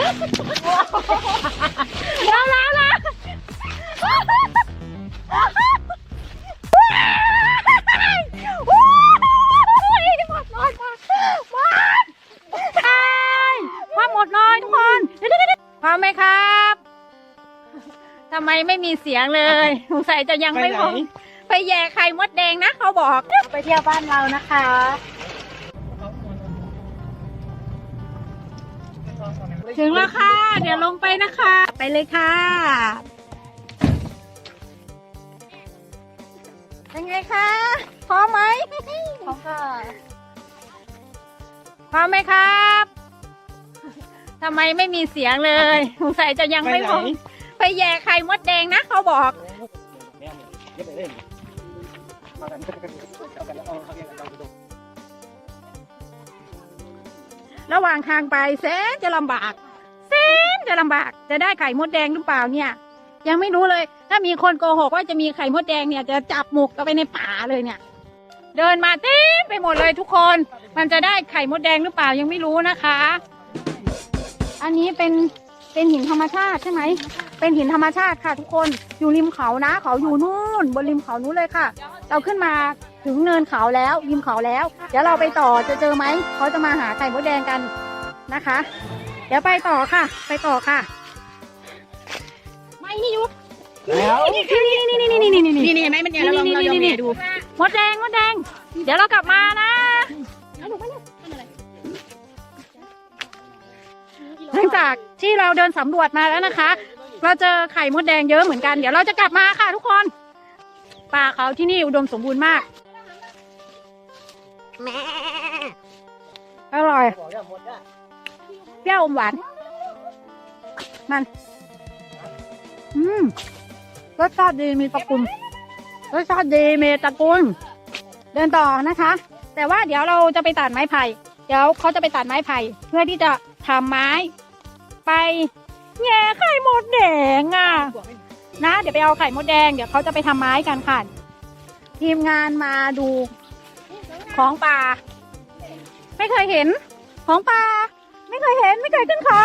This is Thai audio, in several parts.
แล้วแล้วแล้วหมดเลยหมดหมดหมดใช่ว่าหมดเลยทุกคนเดี๋ยวเดี๋ยวเดี๋ยวพร้อมไหมครับทำไมไม่มีเสียงเลยสงสัยจะยังไม่พร้อมไปแย่ไข่มดแดงนะเขาบอก ไปเที่ยวบ้านเรานะคะ ถึงแล้วค่ะ เดี๋ยวลงไปนะคะ ไปเลยค่ะเป็นไงคะพร้อมไหมพร้อมค่ะพร้อมไหมครับทำไมไม่มีเสียงเลยสงสัยจะยังไม่พร้อมไปแย่ไข่มดแดงนะเขาบอกร ระหว่างทางไปแสนจะลำบากแสนจะลำบาก จะได้ไข่มดแดงหรือเปล่าเนี่ย ยังไม่รู้เลย ถ้ามีคนโกหกว่าจะมีไข่มดแดงเนี่ยจะจับหมกกันไปในป่าเลยเนี่ย เดินมาเต็มไปหมดเลยทุกคน มันจะได้ไข่มดแดงหรือเปล่ายังไม่รู้นะคะ อันนี้เป็นเป็นหินธรรมชาติใช่ไหม เป็นหินธรรมชาติค่ะทุกคน อยู่ริมเขานะ เขาอยู่นู่น บนริมเขานู้นเลยค่ะ เราขึ้นมา ถึงเนินเขาแล้วริมเขาแล้ว เดี๋ยวเราไปต่อจะเจอไหมเขาจะมาหาไข่มดแดงกันนะคะ เดี๋ยวไปต่อค่ะ ไปต่อค่ะ ไม่นี่อยู่แล้วนี่นี่นี่นี่นี่นี่นี่นี่นี่นี่เห็นไหมมันเนี่ยเราลองเราลองเนี่ยดูมดแดงมดแดง เดี๋ยวเรากลับมานะหลังจากที่เราเดินสำรวจมาแล้วนะคะ เราเจอไข่มดแดงเยอะเหมือนกัน เดี๋ยวเราจะกลับมาค่ะทุกคน ป่าเขาที่นี่อุดมสมบูรณ์มาก อร่อยเปรี้ยวอมหวาน มัน อืมรสชาติดีมีตระกุลรสชาติดีมีตระกุลเดินต่อนะคะ แต่ว่าเดี๋ยวเราจะไปตัดไม้ไผ่ เดี๋ยวเขาจะไปตัดไม้ไผ่ เพื่อที่จะทำไม้ ไปแง่ไข่มดแดงอะ นะ เดี๋ยวไปเอาไข่มดแดง เดี๋ยวเขาจะไปทำไม้กันค่ะ ทีมงานมาดู ของป่า ไม่เคยเห็น ของป่า ไม่เคยเห็น ไม่เคยขึ้นเขา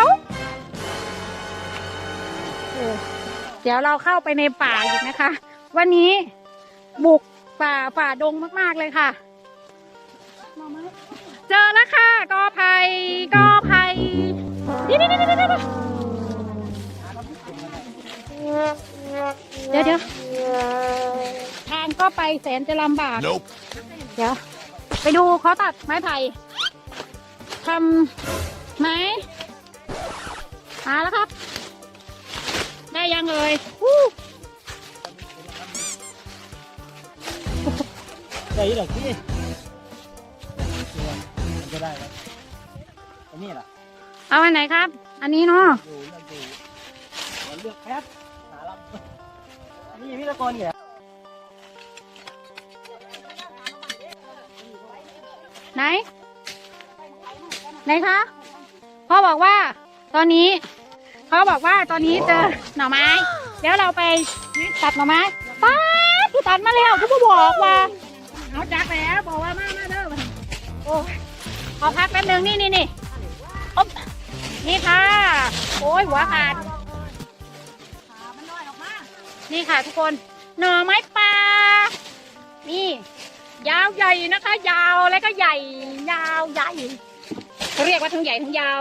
เดี๋ยวเราเข้าไปในป่าอีกนะคะ วันนี้บุกป่าป่าดงมาก ๆ เลยค่ะ เจอแล้วค่ะกอไผ่กอไผ่นี่นี่นี่นี่นี่เดี๋ยวเดี๋ยวทางก็ไปแสนจะลำบาก Nope. เดี๋ยว ไปดูเขาตัดไม้ไผ่ทำไม้มาแล้วครับ ได้ยังเลยวู้ได้ยี่หรอพี่มันจะได้แล้วอันนี้ล่ะเอาอันไหนครับ อันนี้เนาะดูเลือกดูเราเลือกแป๊บหาลำอันนี้พี่ตะกอนเนี่ย ไหน ไหนคะ พ่อบอกว่า ตอนนี้เขาบอกว่าตอนนี้เจอหน่อไม้ เดี๋ยวเราไปตัดหน่อไม้ป้าดตัดมาแล้วพี่บอกว่าเอาจักแล้วบอกว่ามามาเด้อโอ้ขอพักแป๊บนึงนี่นี่นี่นี่ค่ะ โอ้ยหัวขาดนี่ค่ะทุกคน หน่อไม้ปลานี่ ยาวใหญ่นะคะ ยาวแล้วก็ใหญ่ ยาวใหญ่เขาเรียกว่าทั้งใหญ่ทั้งยาว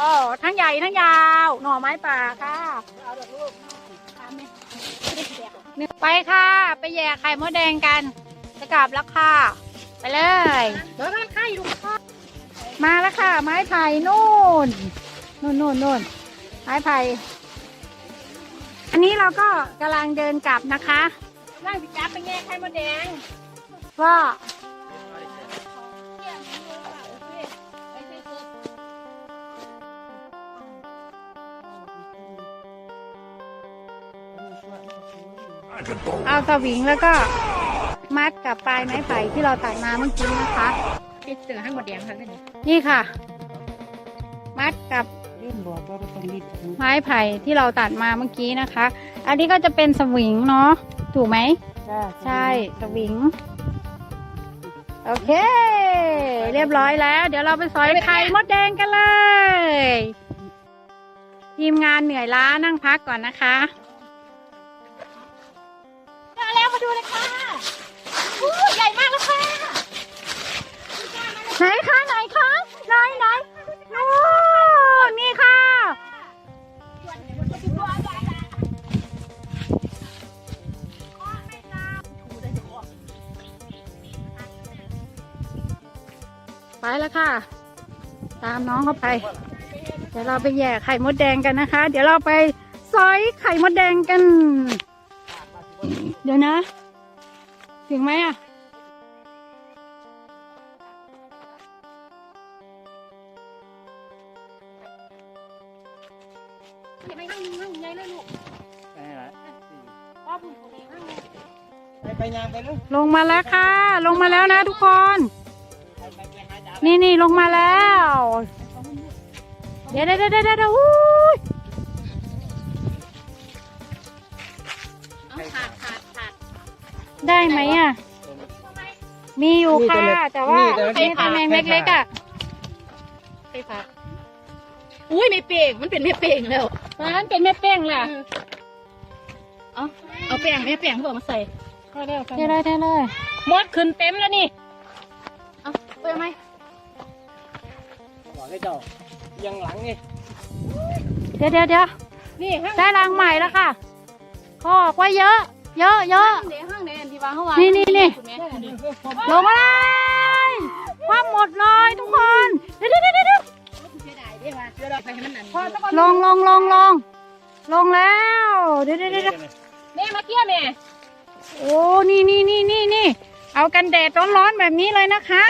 อ๋อทั้งใหญ่ทั้งยาว หน่อไม้ป่าค่ะไปค่ะ ไปแย่ไข่มดแดงกัน จะกลับแล้วค่ะ ไปเลยเดี๋ยวไข่ลูกพ่อมาแล้วค่ะ ไม้ไผ่นู่นนู่นนู่นนู่นไม้ไผ่อันนี้เราก็กำลังเดินกลับนะคะนั่งสิจับไปแง่ไข่มดแดง ก็เอาสวิงแล้วก็มัดกับปลายไม้ไผ่ที่เราตัดมาเมื่อกี้นะคะที่เจอให้หมดแดงค่ะนี่นี่ค่ะ มัดกับเล่นบอกว่าเป็นรีดไม้ไผ่ที่เราตัดมาเมื่อกี้นะคะ อันนี้ก็จะเป็นสวิงเนาะถูกไหมใช่สวิง โอเค เรียบร้อยแล้ว เดี๋ยวเราไปสอยไข่มดแดงกันเลยทีมงานเหนื่อยล้านั่งพักก่อนนะคะมาแล้วมาดูเลยค่ะอู้ใหญ่มากแล้วค่ะไหนคะไหนคะไหนไหน ไปแล้วค่ะ ตามน้องเข้าไป เดี๋ยวเราไปแย่ไข่มดแดงกันนะคะ เดี๋ยวเราไปซอยไข่มดแดงกัน เดี๋ยวนะถึงไหมอะไหมห้างห้างใหญ่เลยลูกไปไหนล่ะพ่อผมเองห้างไปไปยางไปเลยลงมาแล้วค่ะ ลงมาแล้วนะทุกคน นี่นี่ลงมาแล้ว เดี๋ยวเดี๋ยวเดี๋ยวเดี๋ยวเดี๋ยวอุ้ยขาดขาดขาดได้ไหมอะ มีอยู่ค่ะ แต่ว่ามีตะแมงเล็กๆอะไปขาดอุ้ยไม่เป่งมันเป็นไม่เป่งแล้วมันเป็นแม่เป้งแหละเอาเอาแป้งไม่แป้งเพื่อมาใส่เดี๋ยวเลยเดี๋ยวเลยมดขึ้นเต็มแล้วนี่ เอาไปไหม ให้เจ้ายังหลังนี่เดี๋ยวเดี๋ยวเดี๋ยวนี่ห้างได้รังใหม่แล้วค่ะเขาบอกว่าเยอะ เยอะเยอะเดี๋ยวห้างเดนที่ว่าเขาว่านี่นี่นี่ คุณแม่ลงมาเลยคว่ำหมดเลยทุกคนเดี๋ยวเดี๋ยวเดี๋ยวเดี๋ยวเสียดายเด้ว่าเสียดายไปให้มันนั่นลงลงลงลงลงแล้วเดี๋ยวเดี๋ยวเดี๋ยวเดี๋ยวแม่มาเกี่ยวแม่โอ้นี่นี่นี่นี่นี่เอากันแดดร้อนๆแบบนี้เลยนะคะ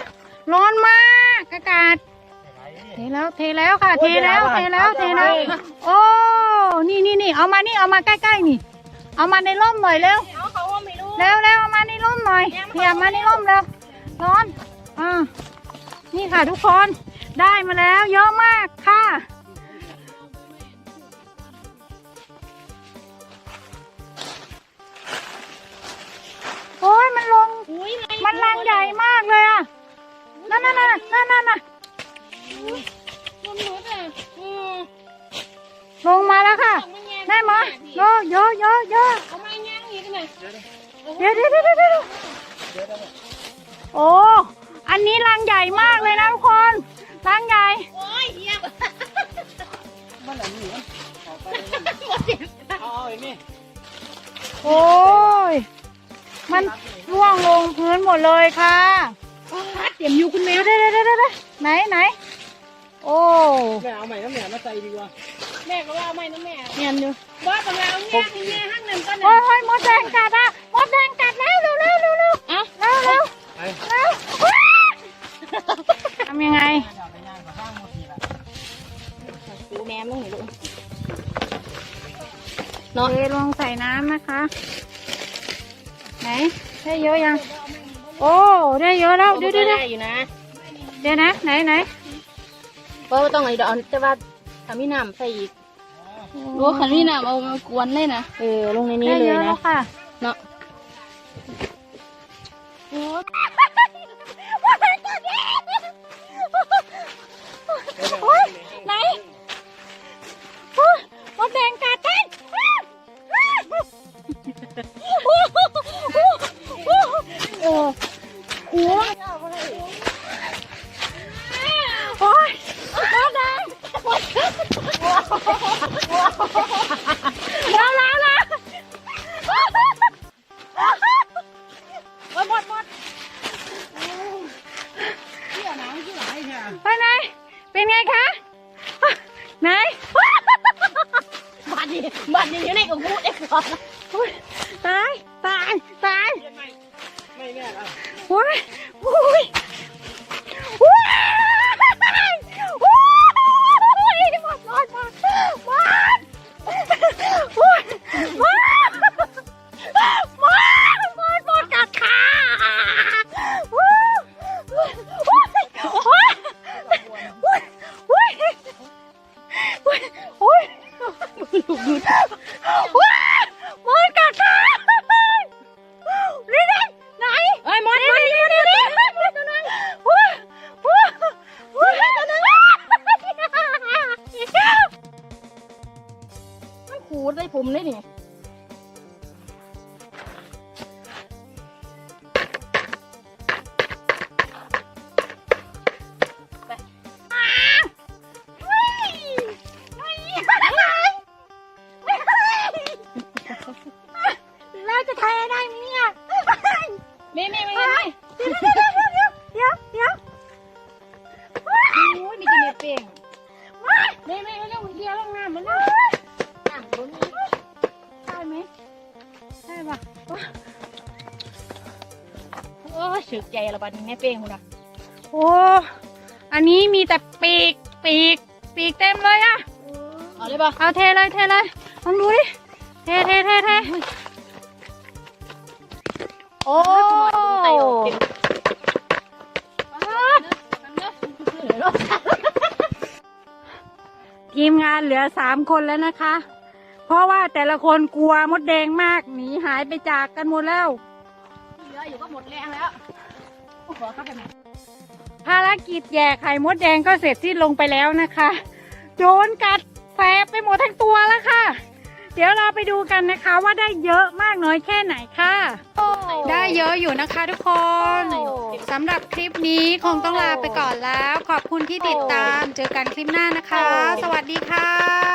ร้อนมากอากาศ เทแล้วเทแล้วค่ะ เทแล้วเทแล้วเทแล้วโอ้นี่นี่นี่เอามานี่เอามาใกล้ๆนี่ เอามาในร่มหน่อยเร็วเอาเขาว่าไม่รู้เร็วเร็วเอามาในร่มหน่อยเขี่ยมาในร่มเร็วร้อนอ่านี่ค่ะทุกคนได้มาแล้วเยอะมากค่ะโอ้ยมันลงอุ้ยมันรังใหญ่มากเลยอะนั่นนั่นนั่นนั่นนั่นน่ะ มันหมดอะอืมลงมาแล้วค่ะเอามาแย่งได้ไหมเยอะเยอะเยอะเยอะเอามาแย่งอีกหน่อยเดี๋ยวเดี๋ยวเดี๋ยวเดี๋ยวเดี๋ยวโอ้ อันนี้รังใหญ่มากเลยนะทุกคนรังใหญ่ โอ้ยเหี้ยมันอันนี้มันออกไปเลยหมดเสียงเอาเอาไอ้นี่โอ้ย มันร่วงลงพื้นหมดเลยค่ะเสียมอยู่คุณแม่เดี๋ยวเดี๋ยวเดี๋ยวเดี๋ยวเดี๋ยวไหนไหน โอ้แม่เอาใหม่น้ำเหนียวมาใส่ดีกว่าแม่ก็ว่าไม่นะแม่เงียนอยู่บ้าตรงเราแง่ที่แง่ห้างนั่นก็โอ้นั่ยนโอ้ยมดแดงกัดอะมดแดงกัดแล้วเร็วเร็วเร็วเร็วอะเร็วเร็วไปเร็วว้าวทำยังไงอย่าไปย่างกับข้างหมดทีละดูแม่มึงหนิลูกเทลงใส่น้ำนะคะ ไหนได้เยอะยัง โอ้ได้เยอะแล้วเดี๋ยวเดี๋ยวเดี๋ยวได้อยู่นะเดี๋ยวนะ ไหนไหนเพราะ ว่าต้องไอ้ดอนแต่ว่าถ้ามีน้ำใส่อีกรู้ขันมีน้ำเอามากวนเลยนะ เออลงในนี้ได้เลเยยอะแล้นะวค่ะ อ้ยโอ้ยอุ้ยหมดหมดหมดหมดโอ้ยหมดหมดหมดหมดกัดขาโอ้ยโอ้ยโอ้ยโอ้ยโอ้ยโอ้ยโอ้ยโอ้ย เนื้อเป้งไม่ไม่ไม่เรื่องเดียวเรื่องงานมันเรื่องงานบ่มีได้ไหมได้ปะโอ้ยสึกใจละบัดนี้แม่เป้งคุณอะโอ้อันนี้มีแต่ปีกปีกปีกเต็มเลยอะเอาเลยป่ะเอาเทเลยเทเลยลองดูดิเทเทเทเท อสามคนแล้วนะคะ เพราะว่าแต่ละคนกลัวมดแดงมากหนีหายไปจากกันหมดแล้วเหลืออยู่ก็หมดแรงแล้วขอเข้าไปไหมภารกิจแย่ไข่มดแดงก็เสร็จสิ้นลงไปแล้วนะคะโดนกัดแสบไปหมดทั้งตัวแล้วค่ะ เดี๋ยวเราไปดูกันนะคะว่าได้เยอะมากน้อยแค่ไหนค่ะ ได้เยอะอยู่นะคะทุกคน สำหรับคลิปนี้คงต้องลาไปก่อนแล้ว ขอบคุณที่ติดตาม เจอกันคลิปหน้านะคะ สวัสดีค่ะ